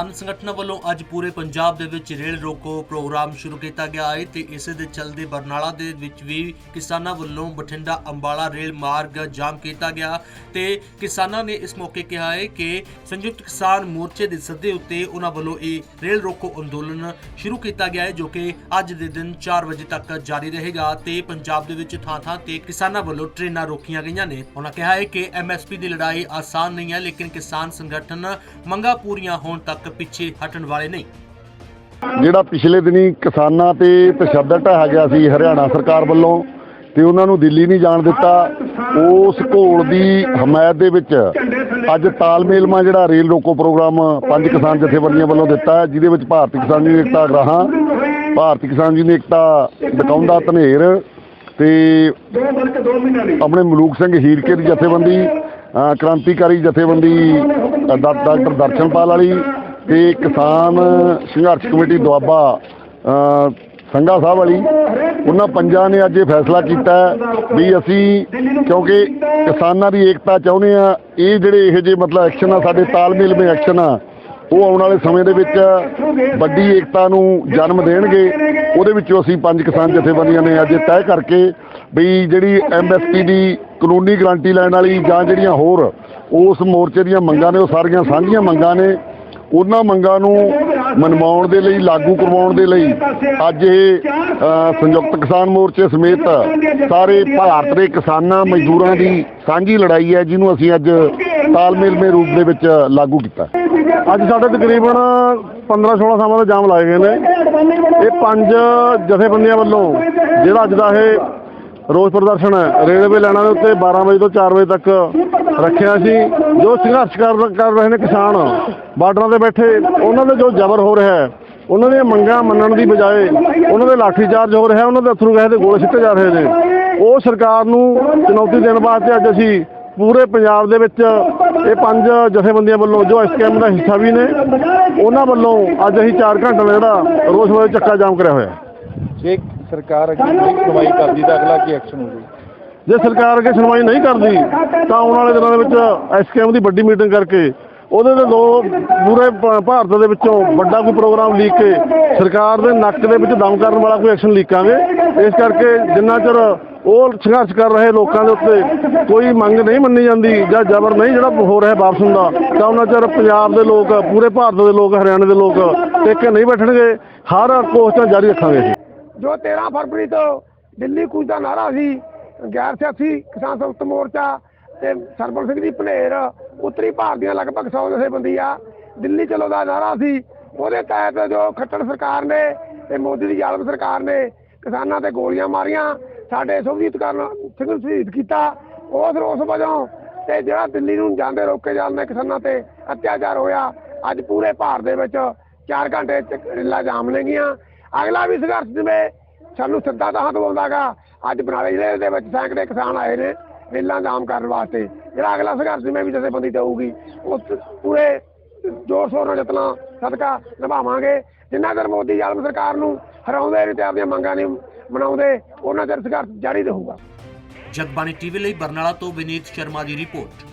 ਕਿਸਾਨ ਸੰਗਠਨਾਂ ਵੱਲੋਂ ਅੱਜ ਪੂਰੇ ਪੰਜਾਬ ਦੇ ਵਿੱਚ ਰੇਲ ਰੋਕੋ ਪ੍ਰੋਗਰਾਮ ਸ਼ੁਰੂ ਕੀਤਾ ਗਿਆ ਹੈ ਤੇ ਇਸੇ ਦੇ ਚਲਦੇ ਬਰਨਾਲਾ ਦੇ ਵਿੱਚ ਵੀ ਕਿਸਾਨਾਂ ਵੱਲੋਂ ਬਠਿੰਡਾ ਅੰਬਾਲਾ ਰੇਲ ਮਾਰਗ ਜਾਮ ਕੀਤਾ ਗਿਆ ਤੇ ਕਿਸਾਨਾਂ ਨੇ ਇਸ ਮੌਕੇ ਕਿਹਾ ਹੈ ਕਿ ਸੰਯੁਕਤ ਕਿਸਾਨ ਮੋਰਚੇ ਦੇ ਸੱਦੇ ਉੱਤੇ ਉਹਨਾਂ ਵੱਲੋਂ ਇਹ ਰੇਲ ਰੋਕੋ ਅੰਦੋਲਨ ਸ਼ੁਰੂ ਕੀਤਾ ਗਿਆ ਹੈ ਜੋ ਕਿ ਅੱਜ ਦੇ ਦਿਨ 4 ਵਜੇ ਤੱਕ ਜਾਰੀ ਰਹੇਗਾ ਤੇ ਪੰਜਾਬ ਦੇ ਵਿੱਚ ਥਾਂ-ਥਾਂ ਤੇ ਕਿਸਾਨਾਂ ਵੱਲੋਂ ਟ੍ਰੇਨਾਂ ਰੋਕੀਆਂ ਗਈਆਂ ਨੇ। ਉਹਨਾਂ ਕਿਹਾ ਹੈ ਕਿ ਐਮਐਸਪੀ ਦੀ ਲੜਾਈ ਆਸਾਨ ਨਹੀਂ ਹੈ, ਲੇਕਿਨ ਕਿਸਾਨ ਸੰਗਠਨ ਮੰਗਾਂ ਪੂਰੀਆਂ ਹੋਣ ਤੱਕ ਪਿੱਛੇ ਹਟਣ ਵਾਲੇ ਨਹੀਂ। ਜਿਹੜਾ ਪਿਛਲੇ ਦਿਨੀ ਕਿਸਾਨਾਂ ਤੇ ਤਸ਼ੱਦਦ ਢਾਇਆ ਗਿਆ ਸੀ ਹਰਿਆਣਾ ਸਰਕਾਰ ਵੱਲੋਂ ਤੇ ਉਹਨਾਂ ਨੂੰ ਦਿੱਲੀ ਨਹੀਂ ਜਾਣ ਦਿੱਤਾ, ਉਸ ਘੋਲ ਦੀ ਹਮਾਇਤ ਦੇ ਵਿੱਚ ਅੱਜ ਤਾਲਮੇਲ ਤਾਲਮੇਲਮਾ ਜਿਹੜਾ ਰੇਲ ਰੋਕੋ ਪ੍ਰੋਗਰਾਮ ਪੰਜ ਕਿਸਾਨ ਜਥੇਬੰਦੀਆਂ ਵੱਲੋਂ ਦਿੱਤਾ ਜਿਹਦੇ ਵਿੱਚ ਭਾਰਤੀ ਕਿਸਾਨ ਯੂਨੀਅਨ ਏਕਤਾ ਅਗਰਾਹਾਂ, ਭਾਰਤੀ ਕਿਸਾਨ ਯੂਨੀਅਨ ਏਕਤਾ ਡਕਾਉਂਦਾ ਧਨੇਰ ਤੇ ਆਪਣੇ ਮਲੂਕ ਸਿੰਘ ਹੀਰਕੇ ਦੀ ਜਥੇਬੰਦੀ ਕ੍ਰਾਂਤੀਕਾਰੀ ਜਥੇਬੰਦੀ ਡਾ- ਡਾਕਟਰ ਦਰਸ਼ਨਪਾਲ ਵਾਲੀ ਤੇ ਕਿਸਾਨ ਸੰਘਰਸ਼ ਕਮੇਟੀ ਦੁਆਬਾ ਸੰਘਾ ਸਾਹਿਬ ਵਾਲੀ, ਉਹਨਾਂ ਪੰਜਾਂ ਨੇ ਅੱਜ ਇਹ ਫੈਸਲਾ ਕੀਤਾ ਵੀ ਅਸੀਂ ਕਿਉਂਕਿ ਕਿਸਾਨਾਂ ਦੀ ਏਕਤਾ ਚਾਹੁੰਦੇ ਆ ਇਹ ਜਿਹੜੇ ਇਹੋ ਜਿਹੇ ਮਤਲਬ ਐਕਸ਼ਨ ਆ, ਸਾਡੇ ਤਾਲਮੇਲ ਵਿੱਚ ਐਕਸ਼ਨ ਆ, ਉਹ ਆਉਣ ਵਾਲੇ ਸਮੇਂ ਦੇ ਵਿੱਚ ਵੱਡੀ ਏਕਤਾ ਨੂੰ ਜਨਮ ਦੇਣਗੇ। ਉਹਦੇ ਵਿੱਚੋਂ ਅਸੀਂ ਪੰਜ ਕਿਸਾਨ ਜਥੇਬੰਦੀਆਂ ਨੇ ਅੱਜ ਇਹ ਤੈਅ ਕਰਕੇ ਵੀ ਜਿਹੜੀ ਐਮਐਸਪੀ ਦੀ ਕਾਨੂੰਨੀ ਗਰੰਟੀ ਲੈਣ ਵਾਲੀ ਜਾਂ ਜਿਹੜੀਆਂ ਹੋਰ ਉਸ ਮੋਰਚੇ ਦੀਆਂ ਮੰਗਾਂ ਨੇ, ਉਹ ਸਾਰੀਆਂ ਸਾਂਝੀਆਂ ਮੰਗਾਂ ਨੇ ਉਹਨਾਂ ਮੰਗਾਂ ਨੂੰ ਮਨਵਾਉਣ ਦੇ ਲਈ, ਲਾਗੂ ਕਰਵਾਉਣ ਦੇ ਲਈ ਅੱਜ ਇਹ ਸੰਯੁਕਤ ਕਿਸਾਨ ਮੋਰਚੇ ਸਮੇਤ ਸਾਰੇ ਭਾਰਤ ਦੇ ਕਿਸਾਨਾਂ ਮਜ਼ਦੂਰਾਂ ਦੀ ਸਾਂਝੀ ਲੜਾਈ ਹੈ, ਜਿਹਨੂੰ ਅਸੀਂ ਅੱਜ ਤਾਲਮੇਲ ਦੇ ਰੂਪ ਦੇ ਵਿੱਚ ਲਾਗੂ ਕੀਤਾ ਅੱਜ ਸਾਡੇ ਤਕਰੀਬਨ 15 16 ਸਾਲਾਂ ਦਾ ਜਾਮ ਲਾਏ ਗਏ ਨੇ। ਇਹ ਪੰਜ ਜਥੇਬੰਦੀਆਂ ਵੱਲੋਂ, ਜਿਹੜਾ ਅੱਜ ਦਾ ਇਹ ਰੋਸ ਪ੍ਰਦਰਸ਼ਨ ਰੇਲਵੇ ਲਾਈਨਾਂ ਦੇ ਉੱਤੇ 12 ਵਜੇ ਤੋਂ 4 ਵਜੇ ਤੱਕ ਰੱਖਿਆ ਸੀ। ਜੋ ਸੰਘਰਸ਼ ਕਰ ਕਰ ਰਹੇ ਨੇ ਕਿਸਾਨ ਬਾਰਡਰਾਂ ਤੇ ਬੈਠੇ ਉਹਨਾਂ ਦੇ ਜੋ ਜ਼ਬਰ ਹੋ ਰਿਹਾ ਹੈ ਉਹਨਾਂ ਦੀਆਂ ਮੰਗਾਂ ਮੰਨਣ ਦੀ ਬਜਾਏ ਉਹਨਾਂ ਦੇ ਲਾਠੀ ਚਾਰਜ ਹੋ ਰਿਹਾ ਉਹਨਾਂ ਦੇ ਅਥਰੂ ਗੈਸ ਦੇ ਗੋਲੇ ਸਿੱਟੇ ਜਾ ਰਹੇ ਨੇ। ਉਹ ਸਰਕਾਰ ਨੂੰ ਚੁਣੌਤੀ ਦੇਣ ਵਾਸਤੇ ਅੱਜ ਅਸੀਂ ਪੂਰੇ ਪੰਜਾਬ ਦੇ ਵਿੱਚ ਇਹ ਪੰਜ ਜਥੇਬੰਦੀਆਂ ਵੱਲੋਂ ਜੋ ਇਸ ਕੈਂਪ ਦਾ ਹਿੱਸਾ ਵੀ ਨੇ ਉਹਨਾਂ ਵੱਲੋਂ ਅੱਜ ਅਸੀਂ 4 ਘੰਟੇ ਦਾ ਜਿਹੜਾ ਰੋਸ ਵਜੇ ਚੱਕਾ ਜਾਮ ਕਰਿਆ ਹੋਇਆ ਜੇ ਸਰਕਾਰ ਅੱਗੇ ਸੁਣਵਾਈ ਕਰਦੀ ਤਾਂ ਅਗਲਾ ਕੀ ਐਕਸ਼ਨ ਹੋਊਗਾ? ਜੇ ਸਰਕਾਰ ਅੱਗੇ ਸੁਣਵਾਈ ਨਹੀਂ ਕਰਦੀ ਤਾਂ ਆਉਣ ਵਾਲੇ ਦਿਨਾਂ ਦੇ ਵਿੱਚ ਐਸਕੇਐਮ ਦੀ ਵੱਡੀ ਮੀਟਿੰਗ ਕਰਕੇ ਉਹਦੇ ਤੇ ਦੋ ਪੂਰੇ ਭਾਰਤ ਦੇ ਵਿੱਚੋਂ ਵੱਡਾ ਕੋਈ ਪ੍ਰੋਗਰਾਮ ਲੀਕ ਕੇ ਸਰਕਾਰ ਦੇ ਨੱਕ ਦੇ ਵਿੱਚ ਦਮ ਕਰਨ ਵਾਲਾ ਕੋਈ ਐਕਸ਼ਨ ਲੀਕਾਂਗੇ। ਇਸ ਕਰਕੇ ਜਿੰਨਾ ਚਿਰ ਉਹ ਸੰਘਰਸ਼ ਕਰ ਰਹੇ ਲੋਕਾਂ ਦੇ ਉੱਤੇ ਕੋਈ ਮੰਗ ਨਹੀਂ ਮੰਨੀ ਜਾਂਦੀ ਜਾਂ ਜ਼ਬਰ ਨਹੀਂ ਜਿਹੜਾ ਹੋ ਰਿਹਾ ਵਾਪਸ ਹੁੰਦਾ, ਤਾਂ ਉਹਨਾਂ ਚਿਰ ਪੰਜਾਬ ਦੇ ਲੋਕ, ਪੂਰੇ ਭਾਰਤ ਦੇ ਲੋਕ, ਹਰਿਆਣੇ ਦੇ ਲੋਕ ਟੇਕੇ ਨਹੀਂ ਬੈਠਣਗੇ। ਹਰ ਕੋਸ਼ਿਸ਼ਾਂ ਜਾਰੀ ਰੱਖਾਂਗੇ ਜੋ 13 ਫਰਵਰੀ ਤੋਂ ਦਿੱਲੀ ਕੂਚ ਦਾ ਨਾਰਾ ਸੀ, ਗੈਰ ਸਿਆਸੀ ਕਿਸਾਨ ਸੰਯੁਕਤ ਮੋਰਚਾ ਤੇ ਸਰਬਲ ਸਿੰਘ ਦੀ ਭਨੇਰ ਉੱਤਰੀ ਭਾਰਤ ਦੀਆਂ ਲਗਭਗ 100 ਜਥੇਬੰਦੀ ਆ। ਦਿੱਲੀ ਚਲੋ ਦਾ ਨਾਰਾ ਸੀ। ਉਹਦੇ ਤਹਿਤ ਜੋ ਖੱਟੜ ਸਰਕਾਰ ਨੇ ਤੇ ਮੋਦੀ ਦੀ ਜ਼ਾਲਮ ਸਰਕਾਰ ਨੇ ਕਿਸਾਨਾਂ ਤੇ ਗੋਲੀਆਂ ਮਾਰੀਆਂ। ਸਾਡੇ ਸੁਭਜੀਤ ਕਰਨ ਸਿੰਘ ਸ਼ਹੀਦ ਕੀਤਾ। ਉਸ ਰੋਸ ਵਜੋਂ ਤੇ ਜਿਹੜਾ ਦਿੱਲੀ ਨੂੰ ਜਾਂਦੇ ਰੋਕੇ ਜਾਂਦੇ ਕਿਸਾਨਾਂ ਤੇ ਅਤਿਆਚਾਰ ਹੋਇਆ, ਅੱਜ ਪੂਰੇ ਭਾਰਤ ਦੇ ਵਿੱਚ 4 ਘੰਟੇ ਚ ਰੇਲਾਂ ਜਾਮ ਲੈਗੀਆਂ ਅਗਲਾ ਵੀ ਸੰਘਰਸ਼ ਜਿਵੇਂ ਸਾਨੂੰ ਸਿੱਧਾ ਤਾਂ ਦਵਾਉਂਦਾਗਾ ਅੱਜ ਬਨਾਲੇ ਜ਼ਿਲ੍ਹੇ ਦੇ ਵਿੱਚ ਸੈਂਕੜੇ ਕਿਸਾਨ ਆਏ ਨੇ। ਰੇਲਾਂ ਜਾਮ ਕਰਨ ਵਾਸਤੇ। ਜਿਹੜਾ ਅਗਲਾ ਸੰਘਰਸ਼ ਜਿਵੇਂ ਵੀ ਜਥੇਬੰਦੀ ਦੇਊਗੀ, ਉਸ ਪੂਰੇ ਜ਼ੋਰ ਸ਼ੋਰ ਨਾਲ ਜਤਨਾ ਸਦਕਾ ਨਿਭਾਵਾਂਗੇ। ਜਿੰਨਾ ਚਿਰ ਮੋਦੀ ਜ਼ਾਲਮ ਸਰਕਾਰ ਨੂੰ ਹਰਾਉਂਦੇ ਨਹੀਂ ਤੇ ਆਪਣੀਆਂ ਮੰਗਾਂ ਨਹੀਂ ਮਨਾਉਂਦੇ, ਉਹਨਾਂ ਚਿਰ ਸੰਘਰਸ਼ ਜਾਰੀ ਰਹੂਗਾ। ਜਗਬਾਣੀ ਟੀਵੀ ਲਈ ਬਰਨਾਲਾ ਤੋਂ ਵਿਨੀਤ ਸ਼ਰਮਾ ਦੀ ਰਿਪੋਰਟ।